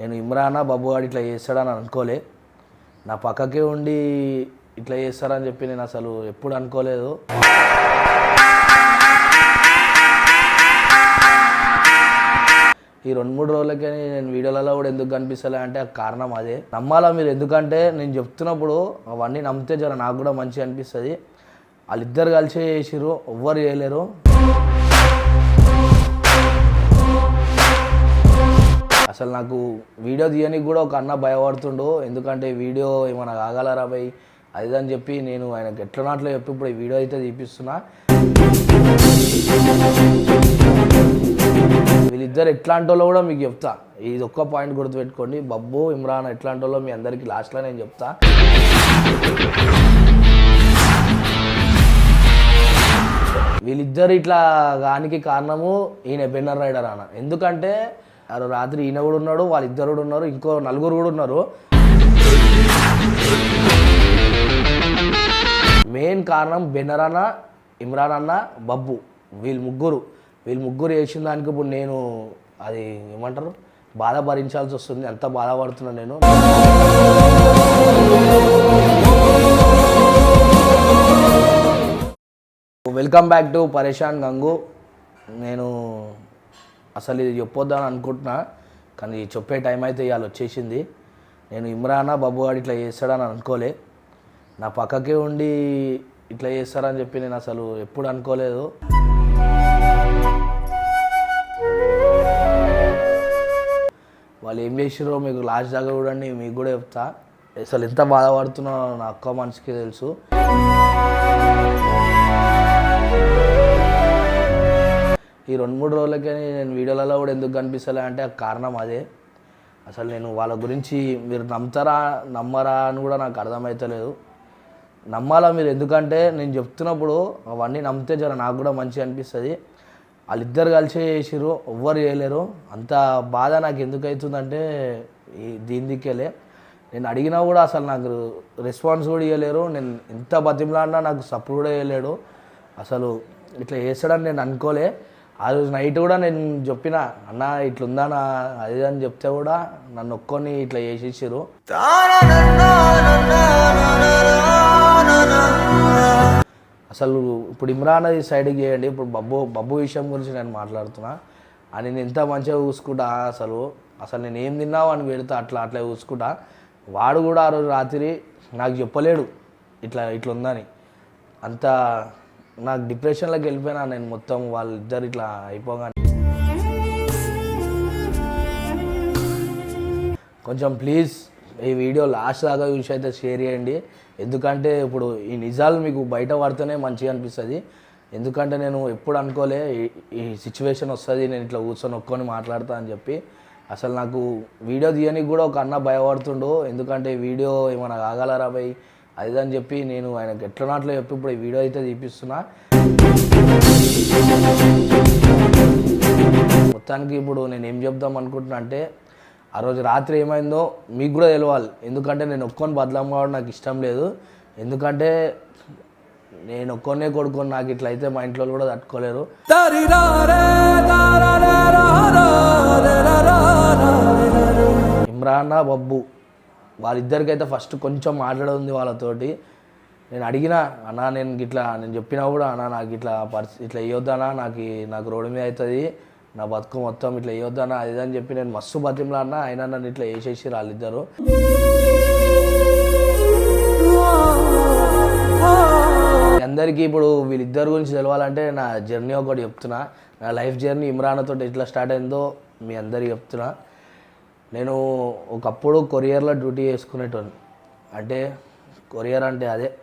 నేను ఇమ్రానా బాబు గారు ఇట్లా చేస్తాడని అనుకోలే. నా పక్కకే ఉండి ఇట్లా చేస్తారని చెప్పి నేను అసలు ఎప్పుడు అనుకోలేదు. ఈ రెండు మూడు రోజులకే నేను వీడియోలలో కూడా ఎందుకు కనిపిస్తలే అంటే ఆ కారణం అదే. నమ్మాలా మీరు? ఎందుకంటే నేను చెప్తున్నప్పుడు అవన్నీ నమ్మితే జర నాకు కూడా మంచిగా అనిపిస్తుంది. వాళ్ళిద్దరు కలిసి చేసిర్రు ఎవ్వరు చేయలేరు. అసలు నాకు వీడియో తీయనికి కూడా ఒక అన్న భయపడుతుండు. ఎందుకంటే వీడియో ఏమైనా కాగలరా భయ్? అది అని చెప్పి నేను ఆయనకు ఎట్లా నాట్లో చెప్పి ఇప్పుడు ఈ వీడియో అయితే తీపిస్తున్నా. వీళ్ళిద్దరు ఎట్లాంటి వాళ్ళు కూడా మీకు చెప్తా. ఇది ఒక్క పాయింట్ గుర్తుపెట్టుకోండి. బబ్బు ఇమ్రాన్ ఎట్లాంటి వాళ్ళో మీ అందరికీ లాస్ట్లో నేను చెప్తా. వీళ్ళిద్దరు ఇట్లా దానికి కారణము ఈయన బెన్నర్ రైడర్ అన్న. ఎందుకంటే ఆ రాత్రి ఈయన కూడా ఉన్నాడు వాళ్ళిద్దరు కూడా ఉన్నారు ఇంకో నలుగురు కూడా ఉన్నారు. మెయిన్ కారణం బెనర్ అన్న ఇమ్రాన్ అన్న బబ్బు. వీళ్ళు ముగ్గురు. వీళ్ళు ముగ్గురు వేసిన దానికి ఇప్పుడు నేను అది ఏమంటారు? బాధ భరించాల్సి వస్తుంది. ఎంత బాధపడుతున్నాను నేను. వెల్కమ్ బ్యాక్ టు పరేషాన్ గంగు నేను అసలు ఇది చెప్పొద్దని అనుకుంటున్నా కానీ చెప్పే టైం అయితే ఇవాళ వచ్చేసింది. నేను ఇమ్రానా బాబు గారు ఇట్లా చేస్తాడని అనుకోలే. నా పక్కకే ఉండి ఇట్లా చేస్తారని చెప్పి నేను అసలు ఎప్పుడు అనుకోలేదు. వాళ్ళు ఏం చేసిరో మీకు లాస్ట్ దాకా చూడండి మీకు కూడా చెప్తా. అసలు ఎంత బాధపడుతున్నారో నా అక్క మనసుకి తెలుసు. రెండు మూడు రోజులకే నేను వీడియోలలో కూడా ఎందుకు కనిపిస్తలే అంటే ఆ కారణం అదే. అసలు నేను వాళ్ళ గురించి మీరు నమ్ముతారా నమ్మరా అని కూడా నాకు అర్థమవుతలేదు నమ్మాలా మీరు? ఎందుకంటే నేను చెప్తున్నప్పుడు అవన్నీ నమ్మితే జర నాకు కూడా మంచిగా అనిపిస్తుంది. వాళ్ళిద్దరు కలిసి చేసిర్రు ఎవ్వరు చేయలేరు. అంత బాధ నాకు ఎందుకు అవుతుందంటే దీని దిక్కేలే నేను అడిగినా కూడా అసలు నాకు రెస్పాన్స్ కూడా ఇవ్వలేరు నేను ఎంత బతిమలాడినా నాకు సపోర్ట్ కూడా ఇవ్వలేడు అసలు ఇట్లా చేస్తాడని నేను అనుకోలే. ఆ రోజు నైట్ కూడా నేను చెప్పిన అన్న ఇట్లుందానా అది అని చెప్తే కూడా నన్ను ఒక్కొని ఇట్లా చేసేసారు అసలు ఇప్పుడు ఇమ్రాన్ అది సైడ్కి చేయండి ఇప్పుడు బబ్బు బబ్బు విషయం గురించి నేను మాట్లాడుతున్నా. అని నేను ఎంత మంచిగా చూసుకుంటా అసలు అసలు నేను ఏం తిన్నావు అని పెడతా అట్లా అట్లా చూసుకుంటా. వాడు కూడా ఆ రోజు రాత్రి నాకు చెప్పలేడు ఇట్లా ఇట్లా ఉందని అంత నాకు డిప్రెషన్లోకి వెళ్ళిపోయినా నేను మొత్తం వాళ్ళిద్దరు ఇట్లా అయిపోగానే. కొంచెం ప్లీజ్ ఈ వీడియో లాస్ట్ దాకా చూసి అయితే షేర్ చేయండి. ఎందుకంటే ఇప్పుడు ఈ నిజాలు మీకు బయట పడితేనే మంచిగా అనిపిస్తుంది. ఎందుకంటే నేను ఎప్పుడు అనుకోలే ఈ- సిచ్యువేషన్ వస్తుంది నేను ఇట్లా కూర్చొని ఒక్కొని మాట్లాడతా అని చెప్పి. అసలు నాకు వీడియో తీయనికి కూడా ఒక అన్న భయపడుతుండు. ఎందుకంటే వీడియో ఏమైనా కాగలరా భయ్ అది అని చెప్పి నేను ఆయనకు ఎట్లా నాట్లో చెప్పి ఇప్పుడు ఈ వీడియో అయితే తీపిస్తున్నా. మొత్తానికి ఇప్పుడు నేను ఏం చెప్దాం అనుకుంటున్నా అంటే ఆ రోజు రాత్రి ఏమైందో మీకు కూడా తెలియాలి ఎందుకంటే నేను ఒక్కొని బదలాం కావడం నాకు ఇష్టం లేదు. ఎందుకంటే నేను ఒక్కొనే కొడుకొని నాకు ఇట్లా అయితే మా ఇంట్లో కూడా తట్టుకోలేరు. ఇమ్రాన్ బబ్బు. వాళ్ళిద్దరికైతే ఫస్ట్ కొంచెం మాట్లాడింది వాళ్ళతోటి. నేను అడిగినా అన్నా నేను ఇట్లా నేను చెప్పినా కూడా అన్నా నాకు ఇట్లా పరిస్థితి ఇట్లా వేయొద్దనా నాకు నాకు రోడ్డు మీద అవుతుంది నా బతుకు మొత్తం ఇట్లా వేయొద్దనా అది అని చెప్పి నేను మస్తు బతిమలా అన్నా అయినా నన్ను ఇట్లా వేసేసి వాళ్ళిద్దరు. అందరికీ ఇప్పుడు వీళ్ళిద్దరి గురించి తెలవాలంటే నా జర్నీ ఒకటి చెప్తున్నా. నా లైఫ్ జర్నీ ఇమ్రాన్తో ఎట్లా స్టార్ట్ అయిందో మీ అందరికి చెప్తున్నా. నేను ఒకప్పుడు కొరియర్లో డ్యూటీ చేసుకునేటోని. అంటే కొరియర్ అంటే అదే.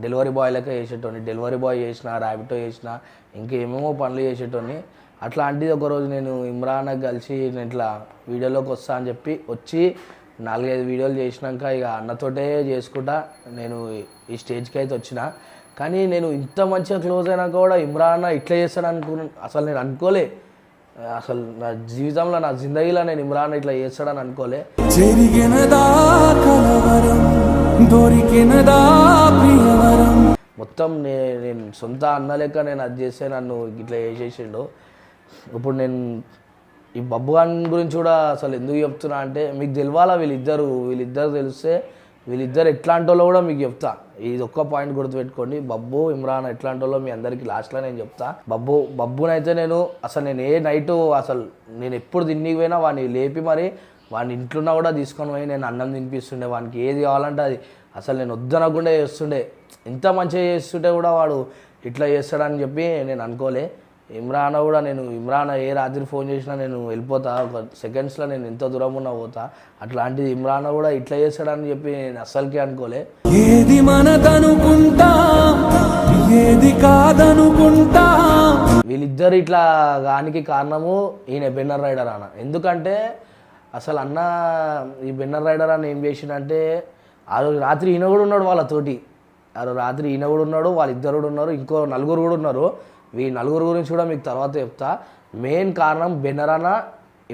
డెలివరీ బాయ్ లెక్క చేసేటోని. డెలివరీ బాయ్ చేసిన ర్యాబిటో చేసిన ఇంకేమేమో పనులు చేసేటోని. అట్లాంటిది ఒకరోజు నేను ఇమ్రాన్ కలిసి నేను ఇట్లా వీడియోలోకి వస్తా అని చెప్పి వచ్చి నాలుగైదు వీడియోలు చేసినాక ఇక అన్నతోటే చేసుకుంటా. నేను ఈ స్టేజ్కి అయితే వచ్చిన. కానీ నేను ఇంత మంచిగా క్లోజ్ అయినాక కూడా ఇమ్రాన్ ఇట్లా చేస్తాను అనుకున్నాను అసలు నేను అనుకోలే. అసలు నా జీవితంలో నా జిందగీలో నేను ఇమ్రాన్ ఇట్లా చేస్తాడని అనుకోలే. మొత్తం నే నేను సొంత అన్న లెక్క నేను అది చేస్తే నన్ను ఇట్లా చేసేసిండు. ఇప్పుడు నేను ఈ బబ్బు గాన్ గురించి కూడా అసలు ఎందుకు చెప్తున్నా అంటే మీకు తెలవాలా వీళ్ళిద్దరు? వీళ్ళిద్దరు తెలిస్తే వీళ్ళిద్దరు ఎట్లాంటి వాళ్ళు కూడా మీకు చెప్తా. ఇది ఒక్క పాయింట్ గుర్తుపెట్టుకోండి. బబ్బు ఇమ్రాన్ ఎట్లాంటి వాళ్ళు మీ అందరికీ లాస్ట్లో నేను చెప్తా. బబ్బు బబ్బునైతే నేను అసలు నేను ఏ నైట్ అసలు నేను ఎప్పుడు తిన్నికి పోయినా వాడిని లేపి మరి వాడిని ఇంట్లో కూడా తీసుకొని పోయి నేను అన్నం తినిపిస్తుండే. వానికి ఏది కావాలంటే అది. అసలు నేను వద్దనకుండా చేస్తుండే. ఇంత మంచిగా చేస్తుంటే కూడా వాడు ఇట్లా చేస్తాడని చెప్పి నేను అనుకోలే. ఇమ్రాన్ కూడా నేను ఇమ్రాన్ ఏ రాత్రి ఫోన్ చేసినా నేను వెళ్ళిపోతా ఒక సెకండ్స్లో నేను ఎంత దూరం ఉన్నా పోతా. అట్లాంటిది ఇమ్రాన్ కూడా ఇట్లా చేస్తాడని చెప్పి నేను అస్సలకి అనుకోలే. ఏది మనదనుకుంటా ఏది కాదనుకుంటా? వీళ్ళిద్దరు ఇట్లా గానికి కారణము ఈయన బెన్నర్ రైడర్ అన్న. ఎందుకంటే అసలు అన్న ఈ బెన్నర్ రైడర్ అన్న ఏం చేసిండంటే ఆ రోజు రాత్రి ఈయన కూడా ఉన్నాడు వాళ్ళతోటి. ఆ రోజు రాత్రి ఈయన కూడా ఉన్నాడు వాళ్ళిద్దరు కూడా ఉన్నారు ఇంకో నలుగురు కూడా ఉన్నారు. వీ నలుగురు గురించి కూడా మీకు తర్వాత చెప్తా. మెయిన్ కారణం బెన్నర్ అన్న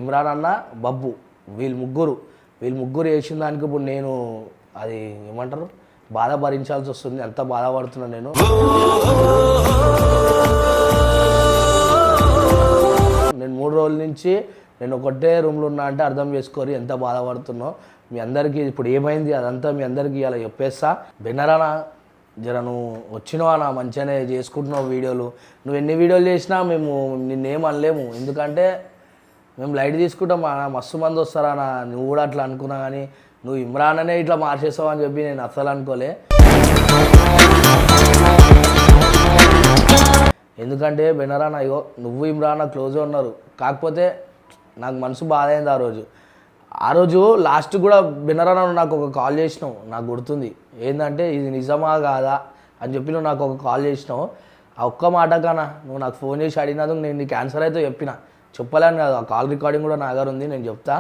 ఇమ్రాన్ అన్న బబ్బు. వీళ్ళు ముగ్గురు. వీళ్ళు ముగ్గురు వేసిన దానికి ఇప్పుడు నేను అది ఏమంటారు? బాధ భరించాల్సి వస్తుంది. ఎంత బాధపడుతున్నా నేను. నేను మూడు రోజుల నుంచి నేను ఒకటే రూమ్లో ఉన్నా అంటే అర్థం చేసుకోరు ఎంత బాధపడుతున్నావు మీ అందరికీ ఇప్పుడు ఏమైంది? అదంతా మీ అందరికీ ఇలా చెప్పేస్తా. బెన్నరానా జర నువ్వు వచ్చినవా నా మంచిగానే చేసుకుంటున్నావు వీడియోలు. నువ్వు ఎన్ని వీడియోలు చేసినా మేము నిన్నేం అనలేము. ఎందుకంటే మేము లైట్ తీసుకుంటాం. అన్న మస్తు మంది వస్తారా నువ్వు కూడా అట్లా అనుకున్నా కానీ నువ్వు ఇమ్రాన్ అనే ఇట్లా మార్చేస్తావు అని చెప్పి నేను అస్సలు అనుకోలే. ఎందుకంటే బెనరానా అయ్యో నువ్వు ఇమ్రానా క్లోజ్ ఉన్నారు. కాకపోతే నాకు మనసు బాధ అయింది ఆ రోజు. ఆ రోజు లాస్ట్ కూడా బినరా నాకు ఒక కాల్ చేసినావు. నాకు గుర్తుంది. ఏంటంటే ఇది నిజమా కాదా అని చెప్పి నువ్వు నాకు ఒక కాల్ చేసినావు. ఆ ఒక్క మాట కానా నువ్వు నాకు ఫోన్ చేసి అడిగినందుకు నేను నీ క్యాన్సర్ అయితే చెప్పిన. చెప్పలేను కాదు. ఆ కాల్ రికార్డింగ్ కూడా నా దగ్గర ఉంది నేను చెప్తా.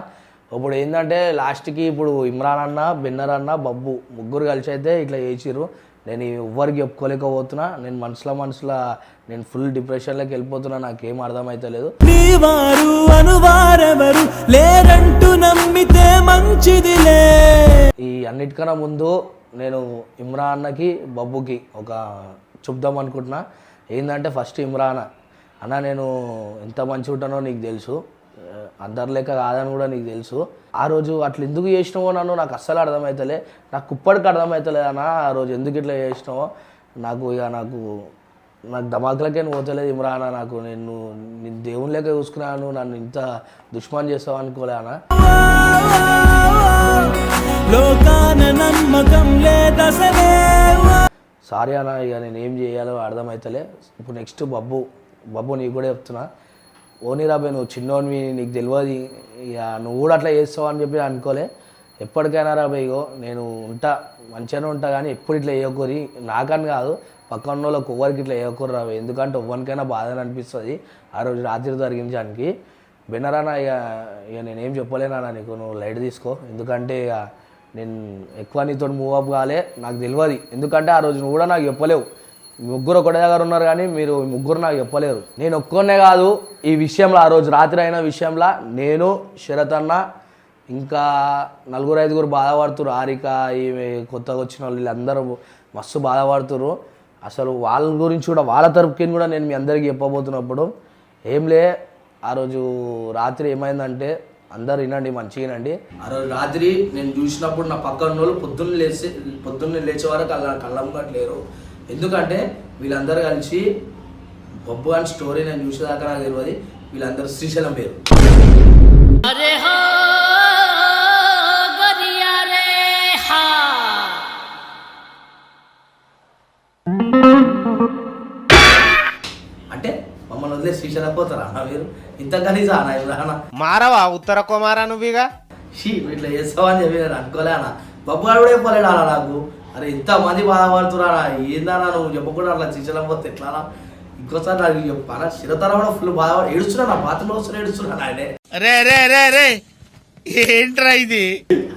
ఇప్పుడు ఏంటంటే లాస్ట్కి ఇప్పుడు ఇమ్రాన్ అన్న బెన్నర్ అన్న బబ్బు ముగ్గురు కలిసి అయితే ఇట్లా చేసిర్రు. నేను ఎవ్వరికి చెప్పుకోలేకపోతున్నా. నేను మనసులో మనసులో నేను ఫుల్ డిప్రెషన్లోకి వెళ్ళిపోతున్నా. నాకేం అర్థమవుతలేదు నీ వారు అనువారెవరు లేరంటూ నమ్మితే మంచిదిలే. ఈ అన్నిటికన్నా ముందు నేను ఇమ్రాన్ అన్నకి బబ్బుకి ఒక చెప్దాం అనుకుంటున్నా. ఏంటంటే ఫస్ట్ ఇమ్రాన్ అన్న. నేను ఎంత మంచి ఉంటానో నీకు తెలుసు. అందరి లెక్క కాదని కూడా నీకు తెలుసు. ఆ రోజు అట్లా ఎందుకు చేసినావో నన్ను? నాకు అస్సలు అర్థమవుతలే నాకు కుప్పటికి అర్థమవుతలే అన్న ఆ రోజు ఎందుకు ఇట్లా చేసినావో. నాకు ఇక నాకు నాకు దమాకులకే పోతలేదు ఇమ్రాన్ నాకు నేను నేను దేవుని లెక్క చూసుకున్నాను నన్ను ఇంత దుష్మాన్ చేస్తావు అనుకోలే అన్న. లోకాన నమ్మకం లేదసలే. సారీ అన్న ఇక నేను ఏం చేయాలో అర్థమవుతలే ఇప్పుడు నెక్స్ట్ బబ్బు బబ్బు నీకు కూడా చెప్తున్నా. ఓనీ రాబే నువ్వు చిన్నోనివి నీకు తెలియదు ఇక నువ్వు కూడా అట్లా చేస్తావు అని చెప్పి అనుకోలే. ఎప్పటికైనా రాబోయ్ ఇగో నేను ఉంటా మంచిగానే ఉంటా కానీ ఎప్పుడు ఇట్లా వేయకూరి నాకని కాదు పక్కన వాళ్ళకి ఎవరికి ఇట్లా వేయకూరు రాబోయ్ ఎందుకంటే ఎవరికైనా బాధ అనిపిస్తుంది ఆ రోజు రాత్రి జరిగించడానికి. బెనరానా ఇక ఇక నేనేం చెప్పలేనా నీకు నువ్వు లైట్ తీసుకో. ఎందుకంటే ఇక నేను ఎక్కువ నీతో మూవ్ అప్ కాలే నాకు తెలియదు ఎందుకంటే ఆ రోజు నువ్వు కూడా నాకు చెప్పలేవు. ముగ్గురు ఒకటే దగ్గర ఉన్నారు కానీ మీరు ముగ్గురు నాకు చెప్పలేరు. నేను ఒక్కనే కాదు ఈ విషయంలో ఆ రోజు రాత్రి అయిన విషయంలో నేను శరత్ అన్న ఇంకా నలుగురు ఐదుగురు బాధపడుతురు ఆరిక ఈమె కొత్తగా వచ్చిన వాళ్ళు వీళ్ళందరూ మస్తు బాధపడుతురు అసలు వాళ్ళ గురించి కూడా వాళ్ళ తరపుకి కూడా నేను మీ అందరికీ చెప్పబోతున్నప్పుడు ఏం లే ఆ రోజు రాత్రి ఏమైందంటే అందరు వినండి మంచిగా వినండి. ఆ రోజు రాత్రి నేను చూసినప్పుడు నా పక్కన వాళ్ళు పొద్దున్న లేచి పొద్దున్న లేచే వరకు అలా కళ్ళం కట్టలేరు ఎందుకంటే వీళ్ళందరూ కలిసి బొబ్బు అని స్టోరీ నేను చూసేదాకా నాకు తెలియదు. వీళ్ళందరూ శ్రీశైలం పేరు. అంటే మమ్మల్ని వదిలే శ్రీశైలం పోతారా? అన్న మీరు? ఇంతకని రానా మారవా? ఉత్తర కుమారా నువ్వు ఇట్లా అని చెప్పి నేను అనుకోలే అన్న. బొబ్బు కూడా చెప్పలేడు అలా నాకు? అరే ఇంత మంది బాధపడుతున్నా ఏందన్నా నువ్వు చెప్పకుండా అట్లా శ్రీశైలం పోతే ఎట్లా అన్న? ఇంకోసారి నాకు చెప్పానా చిరతర కూడా ఫుల్ బాధ ఏడుస్తున్నా నా బాత్రూంలో వస్తున్నా ఏడుస్తున్నా ఆయనే రే రే రే రే ఏంట్రా ఇది?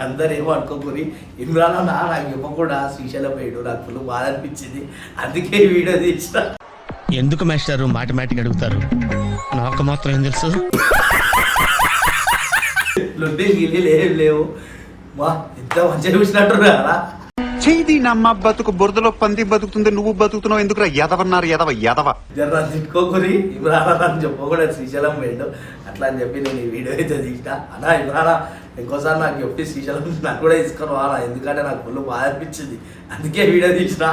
అందరు ఏమో అనుకోకూరి ఇమ్రాన్ అన్న నాకు చెప్పకుండా శ్రీశైలం పోయాడు. నాకు ఫుల్ బాధ అనిపించింది. అందుకే ఈ వీడియో తీసిన. ఎందుకు మాస్టారు మాటమాటిక్ అడుగుతారు? నాకు మాత్రం ఏం తెలుసు? లొడ్డి గిల్లి ఏం లేవు. వా ఎంత మంచిగా చూసినట్టు కదా చేయి నమ్మ బతుకు బురదలో పంది బతుకుతుంది నువ్వు బతుకుతున్నావు ఎందుకురా ఎదవన్నారు ఎదవ ఎదవ. జర్రా తిట్టుకోకురి ఇమ్రాన్ అని చెప్పకూడదు శ్రీశైలం పోయిండు. అట్లా అని చెప్పి నేను ఈ వీడియో అయితే తీసిన. అన్నా ఇమ్రాన్ ఇంకోసారి నాకు చెప్పి శ్రీశైలం నాకు కూడా తీసుకొని రాలా ఎందుకంటే నాకు ఫుల్ బాధ అనిపించింది. అందుకే వీడియో తీసిన.